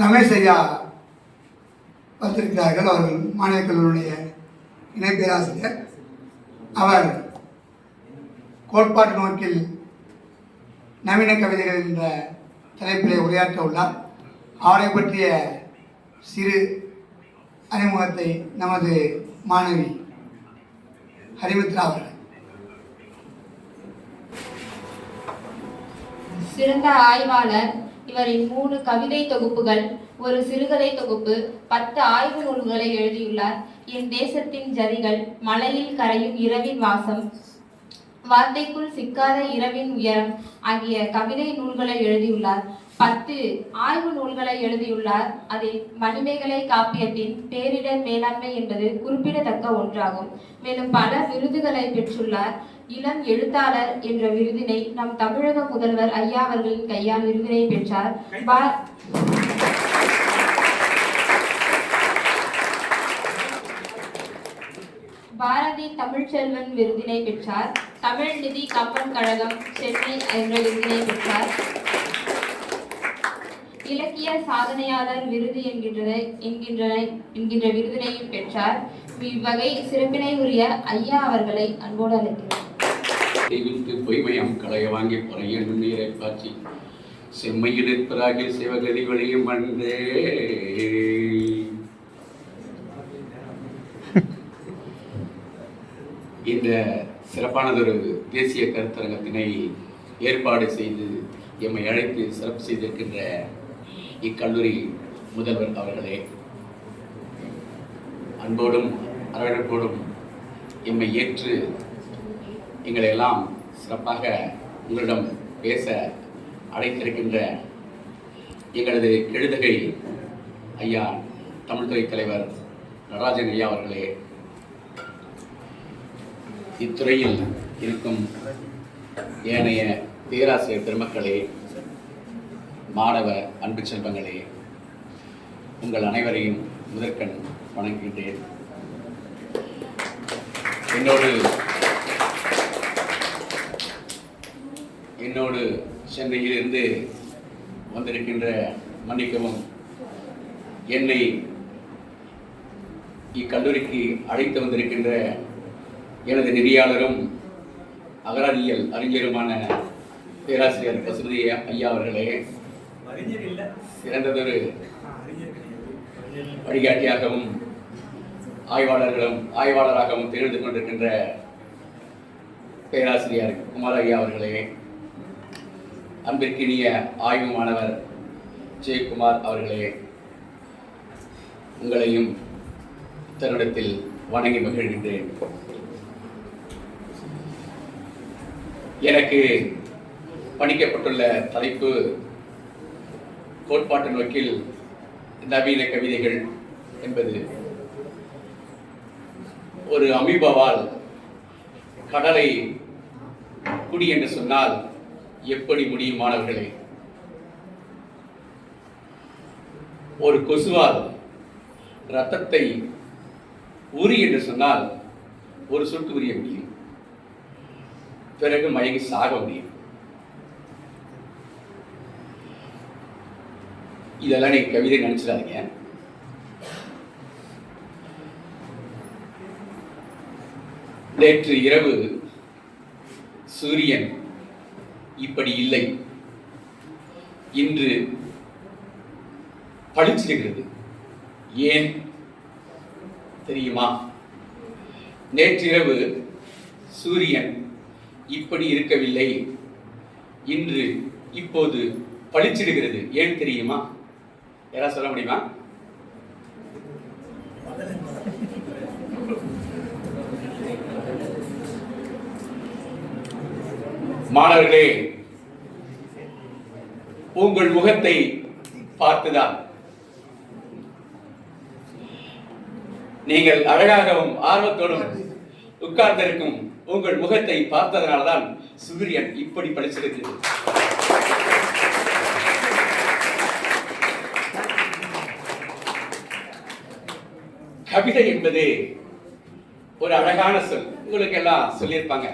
ரமேஷ் ஐயா வந்திருக்கிறார்கள் அவர்கள் மாநில கல்லூரியுடைய இணை பேராசிரியர் அவர் கோட்பாட்டு நோக்கில் நவீன கவிதைகள் என்ற தலைப்பிலே உரையாற்ற உள்ளார். அவரை பற்றிய சிறு அறிமுகத்தை நமது மாணவி ஹரிமித்ரா அவர்கள். சிறந்த ஆய்வாளர் இவரின் மூணு கவிதை தொகுப்புகள் ஒரு சிறுகதை தொகுப்பு பத்து ஆய்வு நூல்களை எழுதியுள்ளார். என் தேசத்தின் ஜதிகள் மலையில் கரையும் இரவின் வாசம் வார்த்தைக்குள் சிக்காத இரவின் உயரம் ஆகிய கவிதை நூல்களை எழுதியுள்ளார். பத்து ஆய்வு நூல்களை எழுதியுள்ளார். அதில் மணிமேகலை காப்பியத்தின் பேரிடர் மேலாண்மை என்பது குறிப்பிடத்தக்க ஒன்றாகும். மேலும் பல விருதுகளை பெற்றுள்ளார். இளம் எழுத்தாளர் என்ற விருதினை நம் தமிழக முதல்வர் ஐயா அவர்களின் கையால் விருதினை பெற்றார். பாரதி தமிழ்ச்செல்வன் விருதினை பெற்றார். தமிழ் நிதி கம்பன் கழகம் சென்னை என்ற விருதினை பெற்றார். இலக்கிய சாதனையாளர் விருது என்கின்றதை என்கின்ற என்கின்ற விருதினையும் பெற்றார். இவ்வகை சிறப்பினை உரிய ஐயா அவர்களை அன்போடு அழைக்கிறேன். செய்வித்து பொய்மயம் களைய வாங்கி பொறைய நுண்ணீரை பாய்ச்சி செம்மையில் நிற்பராகி சிவகதி வழியும் வந்தே. இந்த சிறப்பானதொரு தேசிய கருத்தரங்கத்தினை ஏற்பாடு செய்து எம்மை அழைத்து சிறப்பு செய்திருக்கின்ற இக்கல்லூரி முதல்வர் அவர்களே அன்போடும் அரவணைப்போடும் எம்மை ஏற்று எங்களை எல்லாம் சிறப்பாக உங்களிடம் பேச அழைத்திருக்கின்ற எங்களது எழுதுகை ஐயா தமிழ்துறை தலைவர் நடராஜன் ஐயா அவர்களே இத்துறையில் இருக்கும் ஏனைய பேராசிரியர் பெருமக்களே மாணவ அன்பு செல்வங்களே உங்கள் அனைவரையும் முதற்கண் வணங்குகின்றேன். என்னோடு என்னோடு சென்னையிலிருந்து வந்திருக்கின்ற மன்னிக்கவும். என்னை இக்கல்லூரிக்கு அழைத்து வந்திருக்கின்ற எனது நெறியாளரும் அகராதியல் அறிஞருமான பேராசிரியர் பசுபதி ஐயா அவர்களே சிறந்ததொரு வழிகாட்டியாகவும் ஆய்வாளர்களும் ஆய்வாளராகவும் திகழ்ந்து கொண்டிருக்கின்ற பேராசிரியர் குமார் ஐயா அவர்களே அன்பிற்கினிய ஆய்வு மாணவர் ஜெயக்குமார் அவர்களே உங்களையும் தன்னிடத்தில் வணங்கி மகிழ்கின்றேன். எனக்கு பணிக்கப்பட்டுள்ள தலைப்பு கோட்பாட்டு நோக்கில் நவீன கவிதைகள் என்பது. ஒரு அமீபாவால் கடலை குடி என்று சொன்னால் எப்படி முடியும் மாணவர்களே? ஒரு கொசுவால் ரத்தத்தை உரி என்று சொன்னால் ஒரு சொட்டு உரிய முடியும். பிறகு மயங்கி சாக முடியும். இதெல்லாம் நீங்க கவிதை நினைச்சிடாதீங்க. நேற்று இரவு சூரியன் இப்படி இல்லை. இன்று பழிச்சிருக்கிறது ஏன் தெரியுமா? நேற்றிரவு சூரியன் இப்படி இருக்கவில்லை. இன்று இப்போது பழிச்சிடுகிறது ஏன் தெரியுமா? யாராவது சொல்ல முடியுமா? மாணவர்களே உங்கள் முகத்தை பார்த்துதான். நீங்கள் அழகாகவும் ஆர்வத்தோடும் உட்கார்ந்திருக்கும் உங்கள் முகத்தை பார்த்ததனால்தான் சூரியன் இப்படி படிச்சிருக்கிறது கவிதை என்பது ஒரு அழகான சொல். உங்களுக்கு எல்லாம் சொல்லியிருப்பாங்க.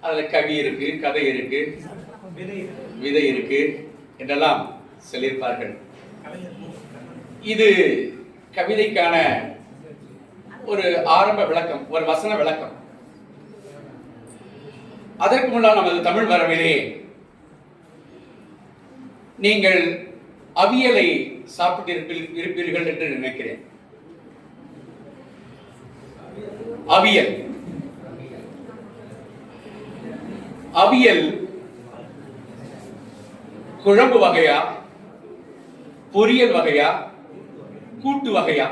அதுல கவி இருக்கு கதை இருக்கு. விதை இருக்கு. என்றெல்லாம் சொல்லியிருப்பார்கள். இது கவிதைக்கான ஒரு ஆரம்ப விளக்கம் ஒரு வசன விளக்கம். அதற்கு முன்னால் நமது தமிழ் வரவிலே நீங்கள் அவியலை சாப்பிட்டு இருப்பீர்கள் என்று நினைக்கிறேன். அவியல். அவியல் குழம்பு வகையா? பொரியல் வகையா? கூட்டு வகையா?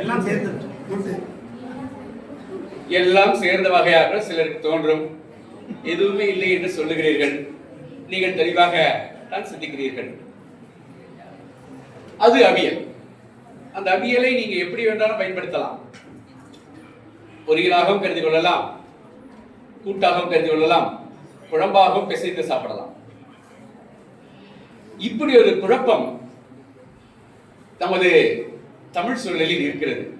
எல்லாம் சேர்த்து கூட்டு. எல்லாம் சேர்ந்த வகையாக சிலருக்கு தோன்றும். எதுவுமே இல்லை என்று சொல்லுகிறீர்கள். நீங்கள் தெளிவாக தான் சிந்திக்கிறீர்கள். அது அவியல். அந்த அவியலை நீங்க எப்படி வேண்டாலும் பயன்படுத்தலாம். பொரியலாகவும் கருதி கொள்ளலாம். கூட்டாகவும் கருதி கொள்ளலாம். குழம்பாகவும் பிசைந்து சாப்பிடலாம். இப்படி ஒரு குழப்பம் நமது தமிழ் சூழலில் இருக்கிறது.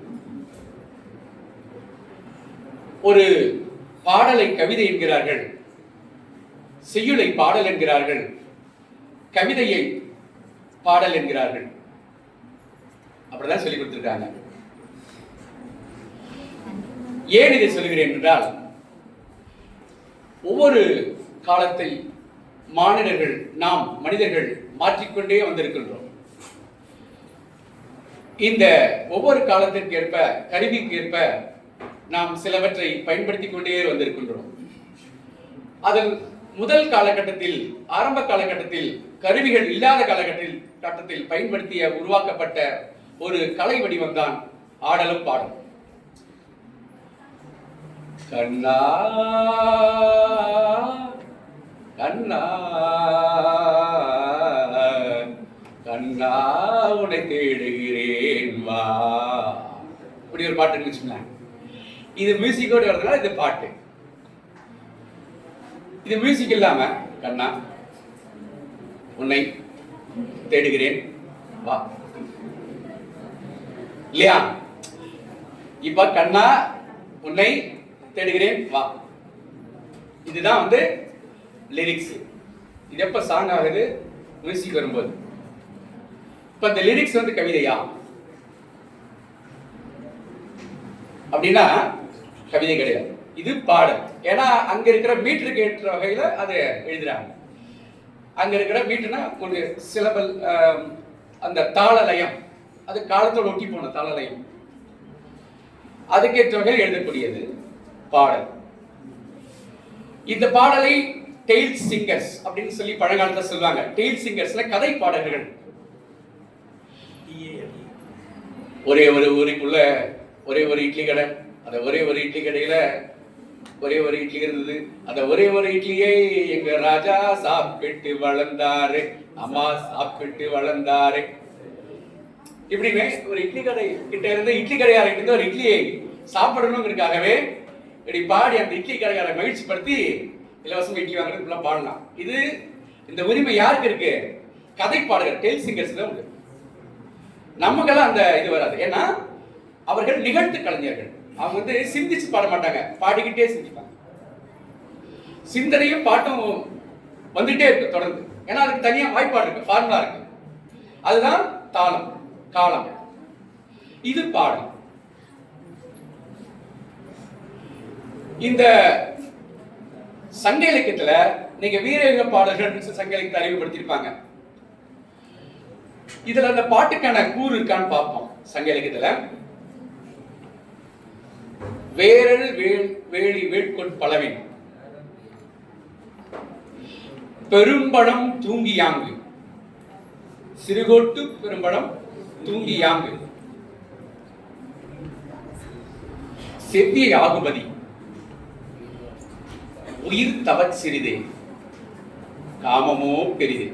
ஒரு பாடலை கவிதை என்கிறார்கள் செய்யுளை பாடல் என்கிறார்கள் கவிதையை பாடல் என்கிறார்கள். அப்படிதான் சொல்லி கொடுத்திருக்காங்க. ஏன் இதை சொல்கிறேன் என்றால் ஒவ்வொரு காலத்தை மாநிலர்கள் நாம் மனிதர்கள் மாற்றிக்கொண்டே வந்திருக்கின்றோம். இந்த ஒவ்வொரு காலத்திற்கு ஏற்ப கருவிக்கு ஏற்ப நாம் சிலவற்றை பயன்படுத்திக் கொண்டே வந்திருக்கின்றோம். அதில் முதல் காலகட்டத்தில் ஆரம்ப காலகட்டத்தில் கருவிகள் இல்லாத காலகட்டத்தில் கட்டத்தில் பயன்படுத்திய உருவாக்கப்பட்ட ஒரு கலை வடிவம்தான் ஆடலும் பாடலும். கண்ணா கண்ணா கண்ணா உனை தேடுகிறேன் வா. இப்படி ஒரு பாட்டு இருந்துச்சுங்களா? இது மியூசிக்கோட வரதுனால இது பாட்டு. இது மியூசிக் இல்லாம கண்ணா உன்னை தேடுகிறேன் வா. இல்லையா? இப்ப கண்ணா உன்னை தேடுகிறேன். வா. இதுதான் வந்து லிரிக்ஸ் இது எப்ப சாங் ஆகுது? மியூசிக் வரும்போது. இப்ப இந்த லிரிக்ஸ் வந்து கவிதையா? அப்படின்னா கவிதை கிடையாது. இது பாடல். ஏன்னா அங்க இருக்கிற மீட்டருக்கு ஏற்ற வகையில அதை எழுதுறாங்க. அங்க இருக்கிற மீட்டர்னா ஒரு சிலபல் அந்த தாளலயம். அது காலத்தோடு ஒட்டி போன தாளலயம். அதுக்கேற்ற வகையில் எழுதக்கூடியது. பாடல். இந்த பாடலை டெய்ல் சிங்கர்ஸ் அப்படின்னு சொல்லி பழங்காலத்தில் சொல்லுவாங்க. டெய்ல் சிங்கர்ஸ்ல கதை பாடல்கள். ஒரே ஒரு ஊருக்குள்ள ஒரே ஒரு இட்லி கடை. அந்த ஒரே ஒரு இட்லி கடையில ஒரே ஒரு இட்லி இருந்தது. அந்த ஒரே ஒரு இட்லியை எங்க ராஜா சாப்பிட்டு வளர்ந்தாரு. அம்மா சாப்பிட்டு வளர்ந்தாரு. இப்படின்னு ஒரு இட்லி கடை கிட்ட இருந்து இட்லி கடையார்கிட்ட இருந்து ஒரு இட்லியை சாப்பிடணுங்கிறதுக்காகவே இப்படி பாடி அந்த இட்லி கடையாரை மகிழ்ச்சிப்படுத்தி இலவசம் இட்லி வாங்குறது இப்படிலாம் பாடலாம். இது இந்த உரிமை யாருக்கு இருக்கு? கதை பாடகர் டெல் சிங்கர்ஸ் தான் உண்டு. நமக்கெல்லாம் அந்த இது வராது. ஏன்னா அவர்கள் நிகழ்த்து கலைஞர்கள். அவங்க வந்து சிந்திச்சு பாட மாட்டாங்க. பாடிக்கிட்டே சிந்திப்பாங்க. சிந்தனையும் பாட்டும் வந்துட்டே இருக்கு தொடர்ந்து. ஏன்னா அதுக்கு தனியா வாய்ப்பாடு இருக்கு ஃபார்முலா இருக்கு. அதுதான் தாளம் காலம். இது பாடல் இந்த சங்க இலக்கியத்துல நீங்க வீரயுக பாடல்கள் சங்க இலக்கியத்தை அறிவுபடுத்தியிருப்பாங்க இதுல அந்த பாட்டுக்கான கூறு இருக்கான்னு பார்ப்போம் சங்க இலக்கியத்துல வேரல் வேள் வேலி வேட்கொள் பலவின். பெரும்படம் தூங்கியாங்கு சிறுகோட்டு பெரும்படம் தூங்கியாங்கு செவ்விய ஆகுபதி உயிர் தவச் சிறிதே. காமமோ பெரிதே.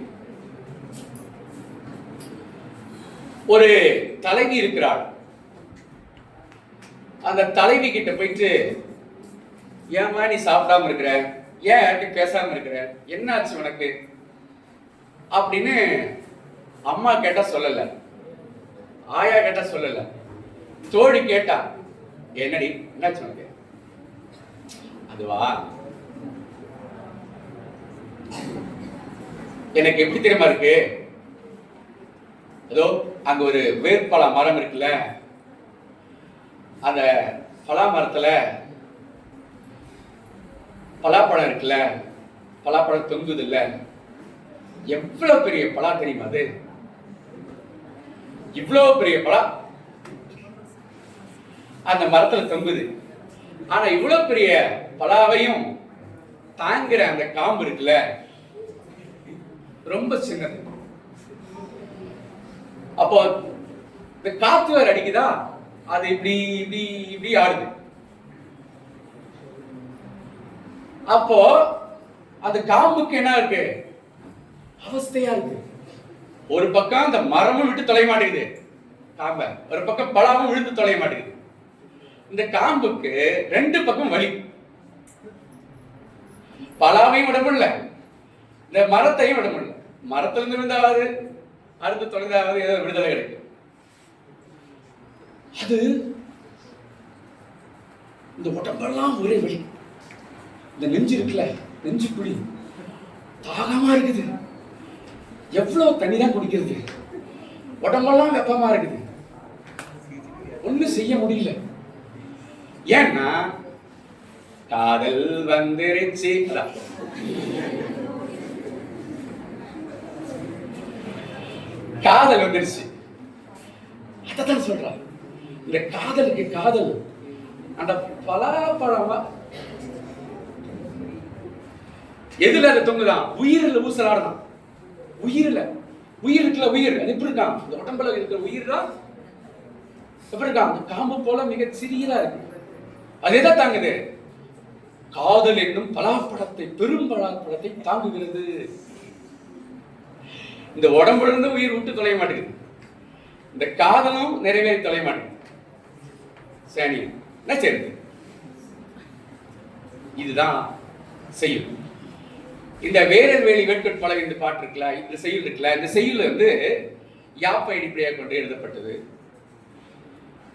ஒரு தலைவி இருக்கிறாள். அந்த தலைவி கிட்ட போயிட்டு ஏமா நீ சாப்பிடாம இருக்கிற? ஏன் யார்கிட்ட பேசாம இருக்கிற? என்னாச்சு உனக்கு? அப்படின்னு அம்மா கேட்டா சொல்லல. ஆயா கேட்டா சொல்லல. தோழி கேட்டா என்னடி என்னாச்சு உனக்கு? அதுவா எனக்கு எப்படி தெரியுமா இருக்கு? ஏதோ அங்க ஒரு வேர்பலா மரம் இருக்குல்ல? அந்த பலா மரத்துல பலாப்பழம் இருக்குல்ல? பலாப்பழம் தொங்குது இல்ல எவ்வளவு பெரிய பலா தெரியுமா அது? இவ்வளவு பெரிய பலா? அந்த மரத்துல தொங்குது. ஆனா இவ்வளவு பெரிய பலாவையும் தாங்குற அந்த காம்பு இருக்குல்ல? ரொம்ப சின்னது. அப்போ இந்த காத்து வேற அடிக்குதா? அது இப்படி இப்படி இப்படி ஆடுது. அப்போ அந்த காம்புக்கு என்ன இருக்கு? அவஸ்தையா இருக்கு. ஒரு பக்கம் அந்த மரமும் விட்டு தொலைய மாட்டேங்குது. காம்ப. ஒரு பக்கம் பழமும் விழுந்து தொலைய மாட்டேங்குது. இந்த காம்புக்கு ரெண்டு பக்கம் வலி. பலாவையும் விட முடியல. இந்த மரத்தையும் விட முடியல. மரத்துல இருந்து விழுந்தாவது அடுத்து தொலைந்தாவது ஏதோ விடுதலை கிடைக்கும். அது இந்த உடம்பெல்லாம் ஒரே வழி இந்த நெஞ்சு இருக்குல்ல நெஞ்சு குழி தாகமா இருக்குது. எவ்வளவு தண்ணி தான் குடிக்கிறது? உடம்பெல்லாம் வெப்பமா இருக்குது. ஒண்ணும் செய்ய முடியல. ஏன்னா காதல் வந்துருச்சு. அதான். காதல் வந்துருச்சு. அதான் சொல்றாரு இந்த காதலுக்கு காதல். அந்த பலாப்பழமா. எதுல அதை தொங்குதான் உயிரில் ஊசலாடுதான். உயிரில். உயிர் உயிர். அது எப்படி இருக்கான்? இந்த உடம்புல இருக்கிற உயிர் தான் எப்படி இருக்கான்? அந்த காம்பு போல மிக சிறியதா இருக்கு. அது எதை தாங்குது? காதல் என்னும் பலாப்பழத்தை பெரும் பலாப்பழத்தை தாங்குகிறது. இந்த உடம்புல இருந்து உயிர் விட்டு தொலைய மாட்டேங்குது. இந்த காதலும் நிறைவேறி தொலைய மாட்டேங்குது. சரி என்ன செய்யுது இதுதான் செய்யும் இந்த வேரர் வேலி வேட்கட் பழக இந்த பாட்டு இருக்குல்ல இந்த செய்யுள் இருக்குல்ல இந்த செய்யுள் வந்து யாப்பை அடிப்படையாக கொண்டு எழுதப்பட்டது.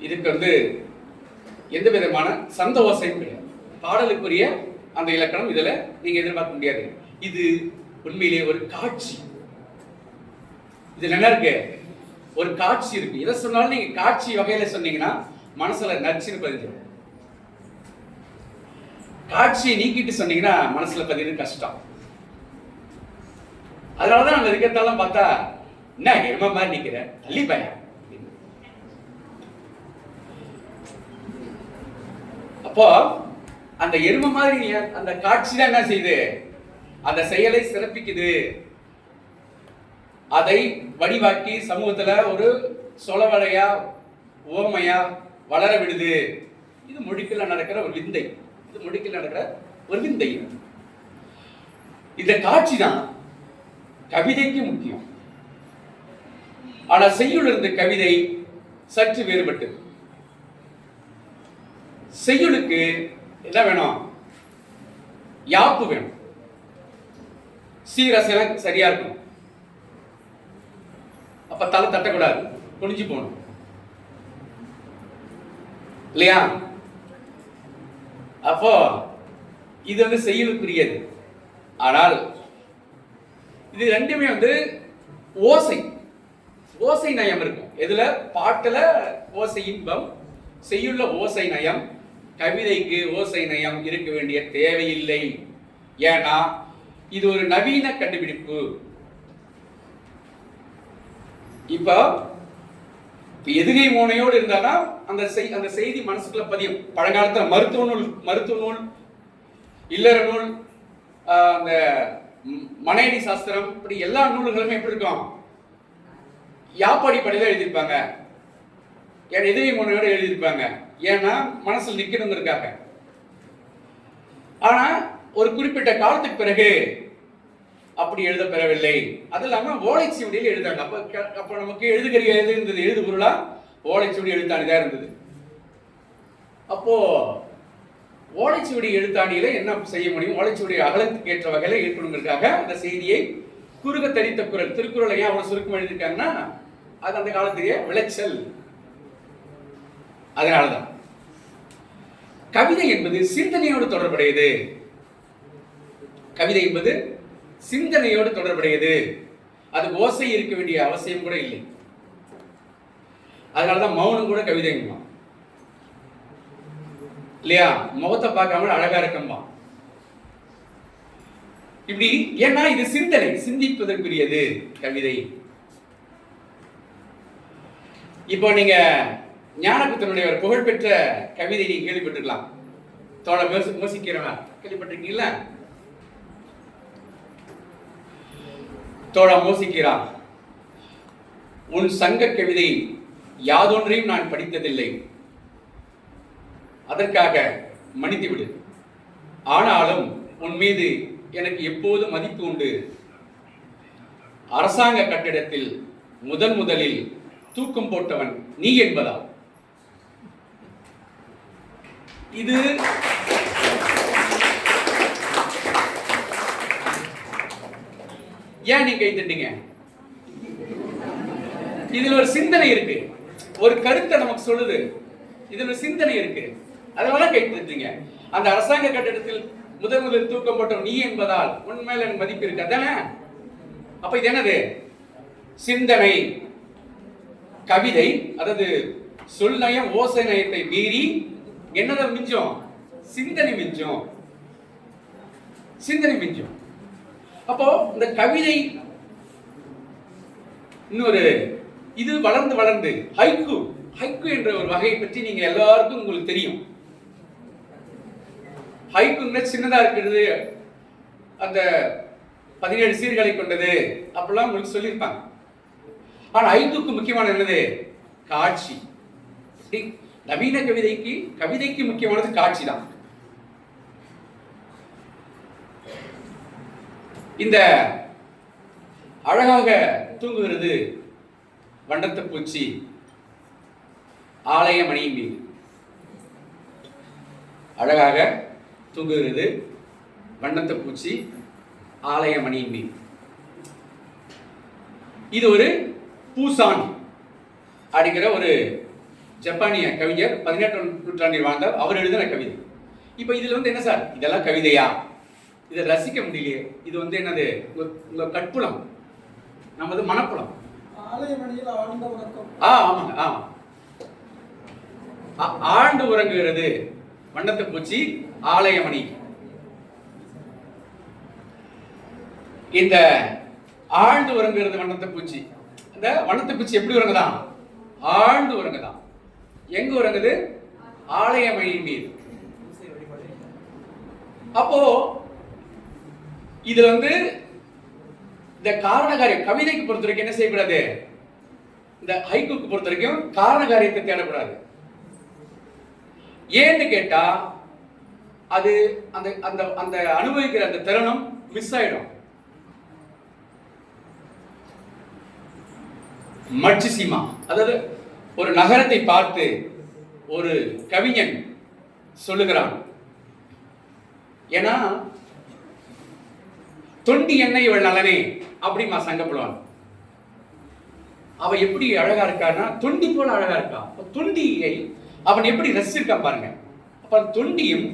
இதுக்கு வந்து எந்த விதமான சந்தோஷம் கிடையாது. பாடலுக்குரிய அந்த இலக்கணம் இதில் நீங்கள் எதிர்பார்க்க முடியாது. இது உண்மையிலேயே ஒரு காட்சி. இதுல என்ன இருக்கு? ஒரு காட்சி இருக்கு. எதை சொன்னாலும் நீங்க காட்சி வகையில சொன்னீங்கன்னா மனசுல நச்சுன்னு பதிஞ்சிடும் காட்சியை நீக்கிட்டு சொன்னீங்கன்னா மனசுல பதிவு கஷ்டம். அதனாலதான் அந்த இருக்கிறதாலும் பார்த்தா என்ன எரும மாதிரி நிக்கிற? தள்ளி பையன் அப்போ அந்த எரும மாதிரி அந்த காட்சி தான் என்ன செய்யுது? அந்த செயலை சிறப்பிக்குது. அதை வடிவாக்கி சமூகத்துல ஒரு சொலவடையா ஓமையா வளர விடுது. இது மொழிக்குள்ள நடக்கிற ஒரு விந்தை. இது மொழிக்கில் நடக்கிற ஒரு விந்தை. இந்த காட்சி தான் கவிதைக்கு முக்கியம். ஆனா செய்யுள் இருந்த கவிதை சற்று வேறுபட்டது. செய்யுளுக்கு என்ன வேணும்? யாப்பு வேணும். சீரசனம் சரியா இருக்கணும். அப்ப தலை தட்டக்கூடாது. குனிஞ்சு போகணும். இல்லையா? அப்போ இது வந்து செய்யுளுக்குரியது ஆனால் இது ரெண்டுமே வந்து ஓசை. ஓசை நயம் இருக்கும். எதுல? பாட்டுல ஓசை இன்பம் செய்யுள்ள ஓசை நயம் கவிதைக்கு ஓசை நயம் இருக்க வேண்டிய தேவையில்லை. ஏன்னா இது ஒரு நவீன கண்டுபிடிப்பு. இப்போ இப்ப எதுகை மோனையோடு இருந்தானா அந்த செய் அந்த செய்தி மனசுக்குள்ள பதியும். பழங்காலத்துல மருத்துவ நூல் மருத்துவ நூல் இல்லற நூல் அந்த ம், மனையடி சாஸ்திரம் இப்படி எல்லா நூல்களுமே எப்படி இருக்கும்? யாப்பாடி படிதான் எழுதியிருப்பாங்க. என் எதிரி முனையோட எழுதியிருப்பாங்க. ஏன்னா மனசில் நிக்கணுங்கிறதுக்காக. ஆனா ஒரு குறிப்பிட்ட காலத்துக்கு பிறகு அப்படி எழுத பெறவில்லை. அது இல்லாம ஓலைச்சுவடியில் எழுதாங்க அப்ப அப்ப நமக்கு எழுதுகிற எழுது இருந்தது எழுது பொருளா? ஓலைச்சுவடி எழுத்தாணிதான் இருந்தது. அப்போ ஓலைச்சுவடி எழுத்தாணியில என்ன செய்ய முடியும்? ஓலைச்சுவடி அகலத்துக்கு ஏற்ற வகையில இருக்கணுங்கிறதுக்காக அந்த செய்தியை குறுக தரித்த குரல் திருக்குறளை ஏன் அவ்வளவு சுருக்கம் எழுதியிருக்காங்கன்னா அது அந்த காலத்துடைய விளைச்சல். அதனாலதான். கவிதை என்பது சிந்தனையோடு தொடர்புடையது. கவிதை என்பது சிந்தனையோடு தொடர்புடையது. அது ஓசை இருக்க வேண்டிய அவசியம் கூட இல்லை. அதனாலதான் மௌனம் கூட கவிதைங்கம்மா. இல்லையா? முகத்தை பார்க்காம அழகா இருக்கம்மா. இப்படி ஏன்னா இது சிந்தனை சிந்திப்பதற்குரியது கவிதை. இப்போ நீங்க ஞானபுத்தனுடைய ஒரு புகழ்பெற்ற கவிதை நீங்க கேள்விப்பட்டிருக்கலாம். தோழ யோசிக்கிறவன் கேள்விப்பட்டிருக்கீங்களா? தோழா மோசிக்கிறான் உன் சங்க கவிதை யாதொன்றையும் நான் படித்ததில்லை. அதற்காக மன்னித்துவிடு ஆனாலும் உன் மீது எனக்கு எப்போது மதிப்பு உண்டு. அரசாங்க கட்டிடத்தில் முதன் முதலில் தூக்கம் போட்டவன் நீ என்பதா இது ஏன் நீங்க கைத்தட்டீங்க இதுல ஒரு சிந்தனை இருக்கு. ஒரு கருத்தை நமக்கு சொல்லுது. இதுல ஒரு சிந்தனை இருக்கு. அதனால கைத்தட்டீங்க அந்த அரசாங்க கட்டிடத்தில் முதல் முதல் தூக்கம் போட்டோம் நீ என்பதால் உன் எனக்கு மதிப்பு இருக்கு. அதானே? அப்ப இது என்னது? சிந்தனை. கவிதை அதாவது சொல் நயம் ஓசை நயத்தை மீறி என்னதான் மிஞ்சும்? சிந்தனை மிஞ்சும். சிந்தனை மிஞ்சும். அப்போ இந்த கவிதை இன்னொரு இது வளர்ந்து வளர்ந்து ஹைக்கு ஹைக்கு என்ற ஒரு வகையை பற்றி நீங்க எல்லாருக்கும் உங்களுக்கு தெரியும். ஹைக்குன்னா சின்னதா இருக்கிறது. அந்த பதினேழு சீர்களை கொண்டது. அப்படிலாம் உங்களுக்கு சொல்லியிருப்பாங்க. ஆனா ஐந்துக்கு முக்கியமான என்னது? காட்சி. நவீன கவிதைக்கு கவிதைக்கு முக்கியமானது காட்சி தான் இந்த அழகாக தூங்குகிறது வண்டத்து பூச்சி ஆலய மீது. அழகாக தூங்குகிறது வண்ணத்தை பூச்சி ஆலய மணியின் மீது. இது ஒரு பூசான் அப்படிங்கிற ஒரு ஜப்பானிய கவிஞர் பதினெட்டாம் நூற்றாண்டில் வாழ்ந்தார். அவர் எழுதின கவிதை. இப்போ இதில் வந்து என்ன சார்? இதெல்லாம் கவிதையா? இதை ரசிக்க முடியலையே. இது வந்து என்னது? உங்க கட்புலம் நமது மனப்புலம். ஆ ஆமாங்க ஆமா. ஆ- ஆழ்ந்து உறங்குகிறது. வண்ணத்து பூச்சி ஆலயமணி இந்த ஆழ்ந்து உறங்குகிறது வண்ணத்து பூச்சி. இந்த வண்ணத்து பூச்சி எப்படி உறங்குதான் ஆழ்ந்து உறங்குதான் எங்க உறங்குது? ஆலயமணியின் மீது. அப்போ இது வந்து இந்த காரணகாரியம் கவிதைக்கு பொறுத்த வரைக்கும் என்ன செய்யக்கூடாது? இந்த ஹைக்குக்கு பொறுத்த வரைக்கும் காரணகாரியத்தை தேடக்கூடாது. ஏன்னு கேட்டா அது அந்த அந்த அந்த அனுபவிக்கிற அந்த தருணம் மிஸ் ஆயிடும். மட்சிசிமா அதாவது ஒரு நகரத்தை பார்த்து ஒரு கவிஞன் சொல்லுகிறான். ஏன்னா தொண்டி என்ன இவள் நலனே அப்படிமா சங்கப்படுவான் அவ எப்படி அழகா இருக்கான்னா தொண்டி போல அழகா இருக்கா. தொண்டியை அவன் எப்படி ரசிச்சிருக்கா பாருங்க. அப்ப தொண்டியும்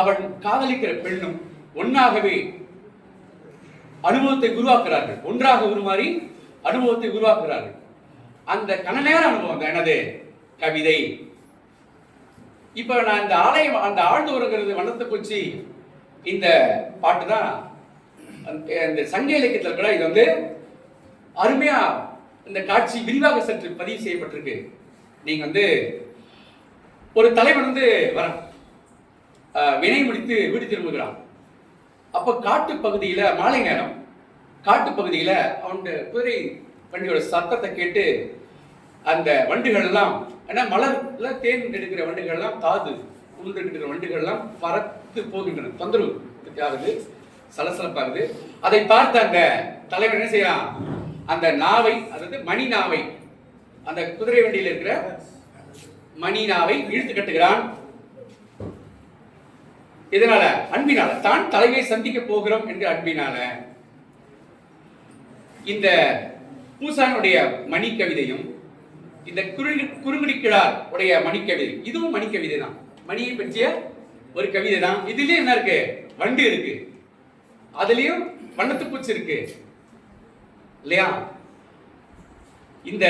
அவன் காதலிக்கிற பெண்ணும் ஒன்னாகவே அனுபவத்தை உருவாக்குறார்கள் ஒன்றாக உருமாறி அனுபவத்தை உருவாக்குறார்கள் அந்த கனநேர அனுபவம் தான் எனது கவிதை. இப்ப நான் இந்த ஆலயம் அந்த ஆழ்ந்து வருகிறது வண்ணத்தை பூச்சி இந்த பாட்டு தான் இந்த சங்க இலக்கியத்தில் கூட இது வந்து அருமையா இந்த காட்சி விரிவாக சற்று பதிவு செய்யப்பட்டிருக்கு. நீங்க வந்து ஒரு தலைவன் வந்து வர வினை முடித்து வீடு திரும்புகிறான். அப்போ காட்டு பகுதியில மாலை நேரம். காட்டு பகுதியில அவனுடைய குதிரை வண்டியோட சத்தத்தை கேட்டு அந்த வண்டுகள் எல்லாம் ஏன்னா மலர்ல தேன் எடுக்கிற வண்டுகள் எல்லாம் தாது உருண்டு எடுக்கிற வண்டுகள் எல்லாம் பறத்து போகின்றன. தொந்தரவு ஆகுது சலசலப்பாகுது. அதை பார்த்த அந்த தலைவர் என்ன செய்யறான்? அந்த நாவை அதாவது மணி நாவை அந்த குதிரை வண்டியில் இருக்கிற மணி நாவை இழுத்து கட்டுகிறான். இதனால அன்பினால தான் தலைவை சந்திக்க போகிறோம் என்ற அன்பினால இந்த பூசானுடைய மணி கவிதையும் இந்த குறுங்கி குறுங்குடிக்கிழார் உடைய மணிக்கவிதை இதுவும் மணிக்கவிதை தான் மணியை பற்றிய ஒரு கவிதை தான் இதுலயே என்ன இருக்கு? வண்டு இருக்கு. அதுலயும் வண்ணத்து பூச்சி இருக்கு. இல்லையா? இந்த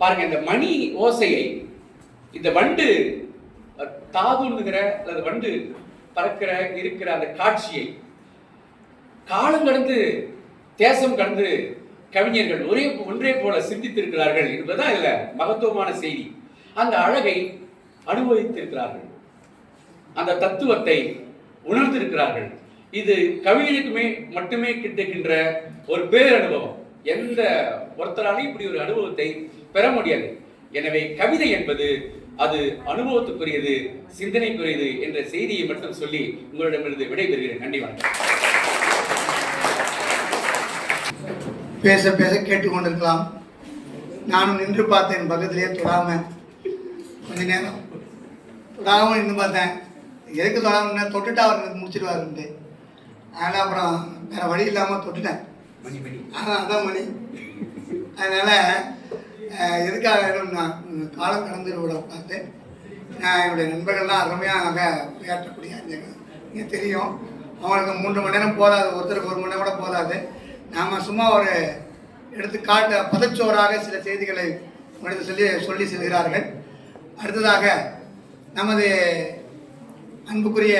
பாருங்க இந்த மணி ஓசையை இந்த வண்டு அஹ், தாதுன்னுகிற அல்லது வண்டு பறக்கிற இருக்கிற அந்த காட்சியை காலம் கடந்து தேசம் கடந்து கவிஞர்கள் ஒரே ஒன்றே போல சிந்தித்திருக்கிறார்கள் என்பதுதான் இதுல மகத்துவமான செய்தி. அந்த அழகை அனுபவித்திருக்கிறார்கள். அந்த தத்துவத்தை உணர்ந்திருக்கிறார்கள். இது கவிஞனுக்குமே மட்டுமே கிட்டுகின்ற ஒரு பேரனுபவம். எந்த ஒருத்தராலையும் இப்படி ஒரு அனுபவத்தை பெற முடியாது. எனவே கவிதை என்பது அது அனுபவத்துக்குரியது சிந்தனைக்குரியது என்ற செய்தியை மட்டும் சொல்லி உங்களிடமிருந்து விடைபெறுகிறேன். நன்றி வணக்கம். பேச பேச கேட்டுக்கொண்டிருக்கலாம். நானும் நின்று பார்த்தேன் பக்கத்திலேயே தொடாம. கொஞ்ச நேரம். தொடாம நின்று பார்த்தேன். எதுக்கு தொடாம? தொட்டுட்டா அவர் முடிச்சிடுவாருன்ட்டு அதனால் அப்புறம் வேற வழி இல்லாமல் தொட்டுட்டேன். மணி மணி. அதான் அதான் மணி. அதனால் எதுக்காக காலம் கடந்து விட பார்த்து நான் என்னுடைய நண்பர்கள்லாம் அருமையாக உரையாற்றக்கூடிய எனக்கு தெரியும் அவங்களுக்கு மூன்று மணி நேரம் போதாது ஒருத்தருக்கு ஒரு மணி நேரம் கூட போதாது. நாம் சும்மா ஒரு எடுத்துக்காட்டு பதச்சோறாக சில செய்திகளை உங்களுக்கு சொல்லி சொல்லி செல்கிறார்கள். அடுத்ததாக நமது அன்புக்குரிய